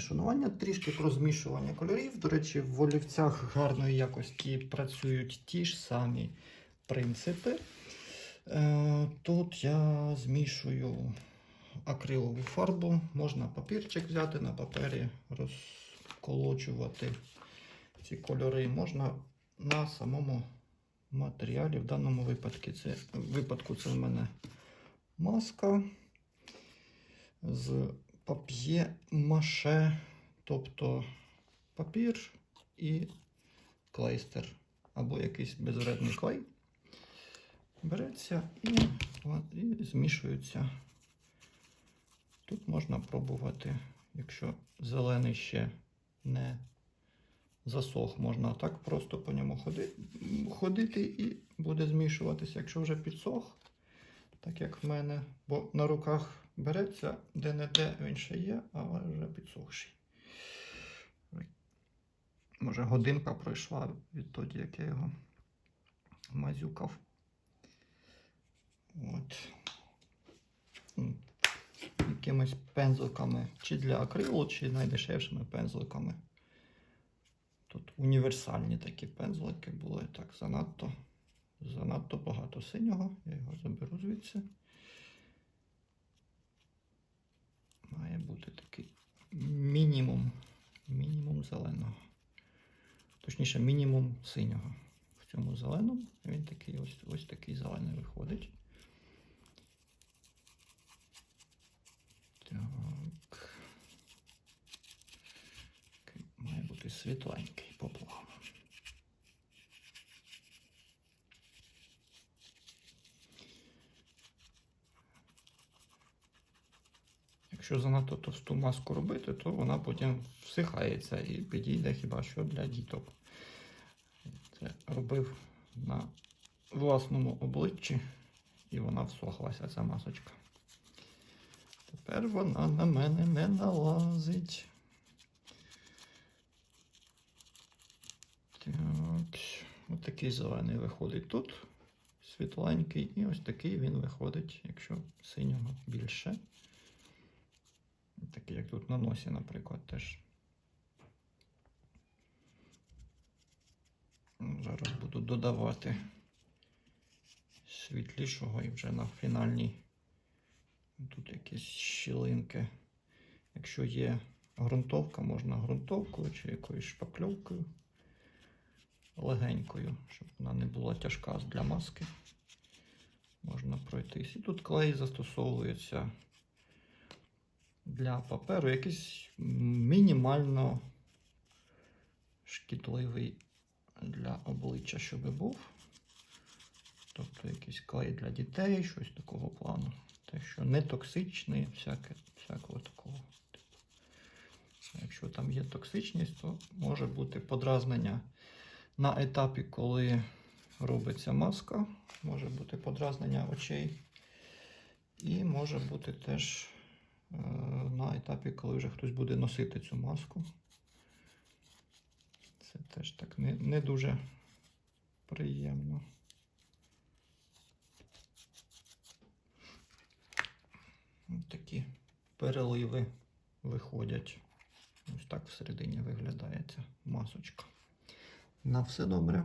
шанування. Трішки про змішування кольорів. До речі, в олівцях гарної якості працюють ті ж самі принципи. Е, Тут я змішую акрилову фарбу. Можна папірчик взяти на папері, розколочувати ці кольори. Можна на самому матеріалі. В даному випадку це, випадку це в мене маска з пап'є-маше, тобто папір і клейстер або якийсь безвредний клей. Береться і, і змішується. Тут можна пробувати, якщо зелений ще не засох, можна так просто по ньому ходити, ходити і буде змішуватися. Якщо вже підсох, так як в мене, бо на руках береться, де-не-де він ще є, але вже підсохший. Може годинка пройшла відтоді, як я його мазюкав. От. Якимись пензликами, чи для акрилу, чи найдешевшими пензликами. Тут універсальні такі пензлики були так занадто, занадто багато синього. Я його заберу звідси. Має бути такий мінімум, мінімум зеленого. Точніше, мінімум синього. В цьому зеленому він такий ось, ось такий зелений виходить. Так. Має бути світленький по плану. Якщо занадто товсту маску робити, то вона потім всихається і підійде хіба що для діток. Це робив на власному обличчі, і вона всохлася, ця масочка. Тепер вона на мене не налазить. Так, ось такий зелений виходить тут, світленький, і ось такий він виходить, якщо синього більше. Такий, як тут на носі, наприклад, теж. Ну, Зараз буду додавати світлішого і вже на фінальній. Тут якісь щілинки. Якщо є ґрунтовка, можна ґрунтовкою чи якоюсь шпакльовкою легенькою, щоб вона не була тяжка для маски. Можна пройтись. І тут клей застосовується для паперу, якийсь мінімально шкідливий для обличчя, щоб був. Тобто якийсь клей для дітей, щось такого плану. Те, що не токсичний, всяке, всякого такого. типу. Якщо там є токсичність, то може бути подразнення на етапі, коли робиться маска, може бути подразнення очей. І може бути теж на етапі, коли вже хтось буде носити цю маску. Це теж так не, не дуже приємно. Ось такі переливи виходять. Ось так всередині виглядає ця масочка. На все добре.